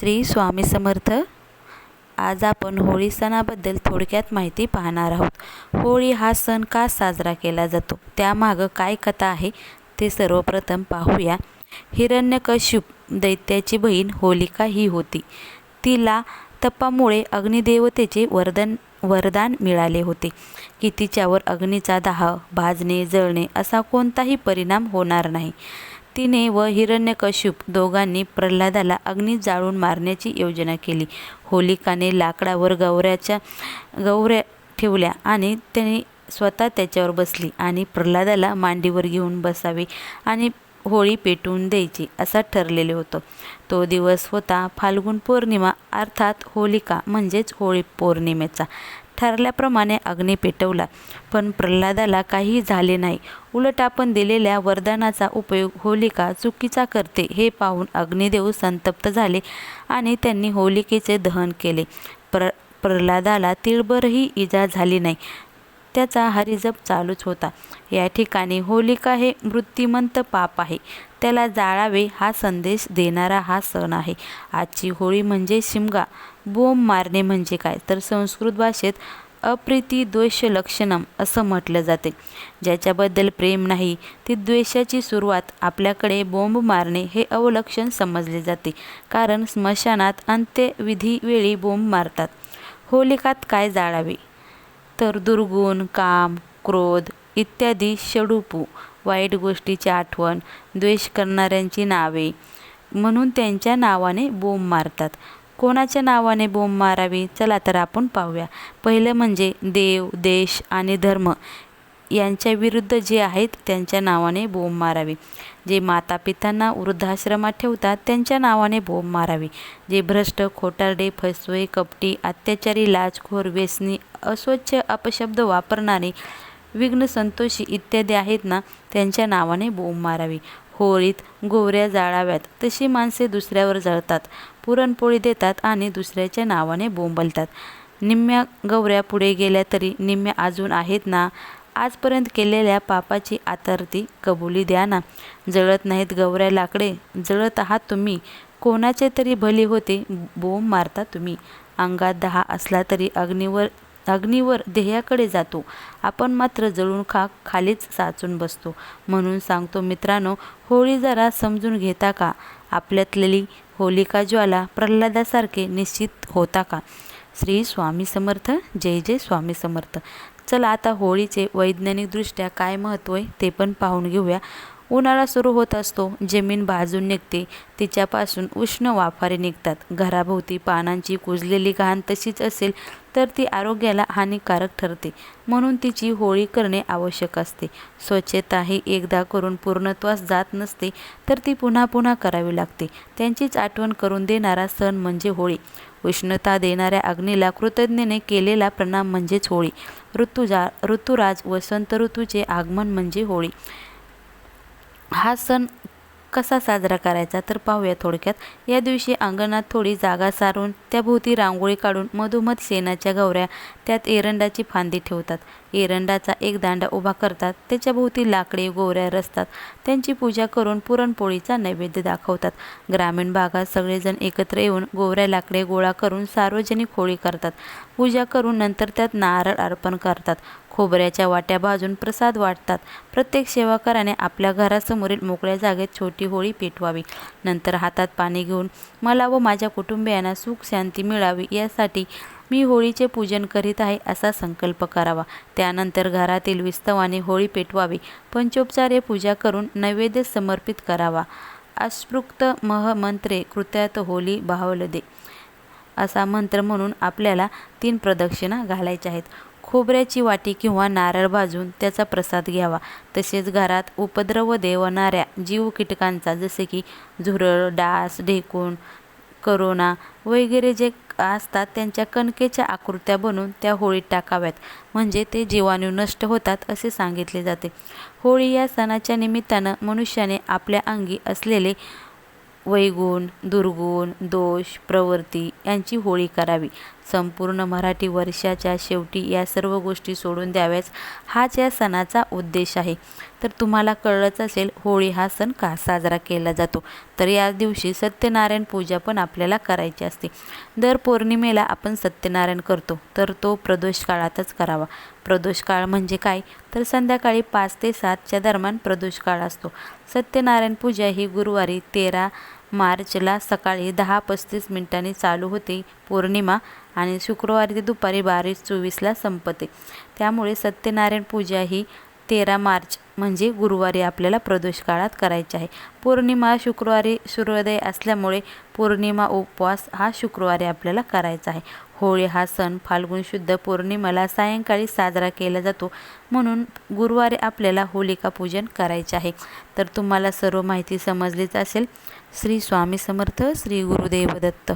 श्री स्वामी समर्थ. आज आपण होळी सणाबद्दल थोडक्यात माहिती पाहणार आहोत. होळी हा सण का साजरा केला जातो? त्यामागं काय कथा आहे? ते सर्वप्रथम पाहूया. हिरण्यकश्यप दैत्याची बहीण होलिका ही होती. तिला तपामुळे अग्निदेवतेचे वरदान वरदान मिळाले होते की तिच्यावर अग्नीचा दाह भाजणे जळणे असा कोणताही परिणाम होणार नाही. तिने व हिरण्यकश्यप दोघांनी प्रल्हादाला अग्नी जाळून मारण्याची योजना केली. होलिकाने लाकडावर गौऱ्याच्या गौऱ्या ठेवल्या आणि त्याने स्वतः त्याच्यावर बसली आणि प्रल्हादाला मांडीवर घेऊन बसावे आणि होळी पेटवून द्यायची असा ठरलेले होतं. तो दिवस होता फाल्गुन पौर्णिमा अर्थात होलिका म्हणजेच होळी पौर्णिमेचा. ठरल्याप्रमाणे अग्नी पेटवला पण प्रल्हादाला काही झाले नाही. उलट आपण दिलेल्या वरदानाचा उपयोग होलिका चुकीचा करते हे पाहून अग्निदेव संतप्त झाले आणि त्यांनी होलिकेचे दहन केले. प्र प्रल्हादाला तिळभरही इजा झाली नाही. त्याचा हरिजप चालूच होता. या ठिकाणी होलिका हे मृत्युमंत पाप आहे. त्याला जाळावे हा संदेश देणारा हा सण आहे. आजची होळी म्हणजे शिमगा. बोंब मारणे म्हणजे काय? तर संस्कृत भाषेत अप्रिती द्वेष लक्षणम असं म्हटलं जाते. ज्याच्याबद्दल प्रेम नाही ती द्वेषाची सुरुवात आपल्याकडे बोंब मारणे हे अवलक्षण समजले जाते. कारण स्मशानात अंत्यविधीवेळी बोंब मारतात. होलिकात काय जाळावे? तर दुर्गुण काम क्रोध इत्यादी षडूपू वाईट गोष्टीची आठवण द्वेष करणाऱ्यांची नावे म्हणून त्यांच्या नावाने बोंब मारतात. कोणाच्या नावाने बोंब मारावी? चला तर आपण पाहूया. पहिलं म्हणजे देव देश आणि धर्म. यांच्या विरुद्ध जे आहेत त्यांच्या नावाने बोंब मारावी. जे माता पितांना वृद्धाश्रमात ठेवतात त्यांच्या नावाने बोंब मारावी. जे भ्रष्ट खोटारडे फसवे कपटी अत्याचारी लाचखोर व्यसनी अस्वच्छ अपशब्द वापरणारे विघ्न संतोषी इत्यादी आहेत ना त्यांच्या नावाने बोंब मारावी. होळीत गोवऱ्या जाळाव्यात तशी माणसे दुसऱ्यावर जळतात पुरणपोळी देतात आणि दुसऱ्याच्या नावाने बोंबलतात निम्म्या गवऱ्या पुढे गेल्या तरी निम्म्या अजून आहेत ना आजपर्यंत केलेल्या पापाची आतरती कबुली द्या ना. जळत नाहीत गवऱ्या लाकडे जळत आहात तुम्ही. कोणाचे तरी भली होते बोंब मारता तुम्ही. अंगात दहा असला तरी अग्नीवर अग्नीवर ध्येयाकडे जातो. आपण मात्र जळून खा खालीच साचून बसतो. म्हणून सांगतो मित्रांनो होळी जरा समजून घेता का? आपल्यातलेली होलिका ज्वाला प्रल्हादासारखे निश्चित होता का? श्री स्वामी समर्थ जय जय स्वामी समर्थ. चला आता होळीचे वैज्ञानिकदृष्ट्या काय महत्त्व आहे ते पण पाहून घेऊया. उन्हाळा सुरू होत असतो. जमीन भाजून निघते. तिच्यापासून उष्ण वाफारे निघतात. घराभोवती पानांची कुजलेली घाण तशीच असेल तर ती आरोग्याला हानिकारक ठरते. म्हणून तिची होळी करणे आवश्यक असते. स्वच्छता ही एकदा करून पूर्णत्वास जात नसते तर ती पुन्हा पुन्हा करावी लागते. त्यांचीच आठवण करून देणारा सण म्हणजे होळी. उष्णता देणाऱ्या अग्नीला कृतज्ञेने केलेला प्रणाम म्हणजेच होळी. ऋतुजा ऋतुराज वसंत ऋतूचे आगमन म्हणजे होळी. हा सण कसा साजरा करायचा तर पाहूया थोडक्यात. या दिवशी अंगणात थोडी जागा सारून त्याभोवती रांगोळी काढून मधोमध शेणाच्या गवऱ्या त्यात एरंडाची फांदी ठेवतात. एरंडाचा एक दांडा उभा करतात त्याच्याभोवती लाकडे गोवऱ्या रचतात. त्यांची पूजा करून पुरणपोळीचा नैवेद्य दाखवतात. ग्रामीण भागात सगळेजण एकत्र येऊन गोवऱ्या लाकडे गोळा करून सार्वजनिक होळी करतात. पूजा करून नंतर त्यात नारळ अर्पण करतात. खोबऱ्याच्या वाट्या भाजून प्रसाद वाटतात. प्रत्येक सेवाकाराने आपल्या घरासमोरील मोकळ्या जागेत छोटी होळी पेटवावी. नंतर हातात पाणी घेऊन मला व माझ्या कुटुंबियांना सुख शांती मिळावी यासाठी मी होळीचे पूजन करीत आहे असा संकल्प करावा. त्यानंतर घरातील विस्तवाने होळी पेटवावी पंचोपचार्य पूजा करून नैवेद्य समर्पित करावा. अस्पृक्त महमंत्रे कृत्यात होली दे असा मंत्र म्हणून आपल्याला तीन प्रदक्षिणा घालायच्या आहेत. खोबऱ्याची वाटी किंवा नारळ भाजून त्याचा प्रसाद घ्यावा. तसेच घरात उपद्रव देवणाऱ्या जीव कीटकांचा जसे की झुरळ डास ढेकूण करोना वगैरे जे असतात त्यांच्या कणकेच्या आकृत्या बनवून त्या होळीत टाकाव्यात. म्हणजे ते जीवाणू नष्ट होतात असे सांगितले जाते. होळी या सणाच्या निमित्तानं मनुष्याने आपल्या अंगी असलेले वैगुण दुर्गुण दोष प्रवृत्ती यांची होळी करावी. संपूर्ण मराठी वर्षाच्या शेवटी या सर्व गोष्टी सोडून द्याव्याच हाच या सणाचा उद्देश आहे. तर तुम्हाला कळलंच असेल होळी हा सण का साजरा केला जातो? तर या दिवशी सत्यनारायण पूजा पण आपल्याला करायची असते. दर पौर्णिमेला आपण सत्यनारायण करतो. तर तो प्रदोष काळातच करावा. प्रदोष काळ म्हणजे काय? तर संध्याकाळी पाच ते सातच्या दरम्यान प्रदोष काळ असतो. सत्यनारायण पूजा ही गुरुवारी तेरा मार्चला सकाळी दहा पस्तीस मिनिटांनी चालू होते. पौर्णिमा आणि शुक्रवारी ते दुपारी बारा चोवीसला संपते. त्यामुळे सत्यनारायण पूजा ही तेरा मार्च म्हणजे गुरुवारी आपल्याला प्रदोष काळात करायची आहे. पौर्णिमा शुक्रवारी सूर्योदय असल्यामुळे पौर्णिमा उपवास हा शुक्रवारी आपल्याला करायचा आहे. होळी हा सण फाल्गुन शुद्ध पौर्णिमेला सायंकाळी साजरा केला जातो. म्हणून गुरुवारी आपल्याला होलिका पूजन करायचे आहे. तर तुम्हाला सर्व माहिती समजलीच असेल. श्री स्वामी समर्थ श्री गुरुदेव दत्त.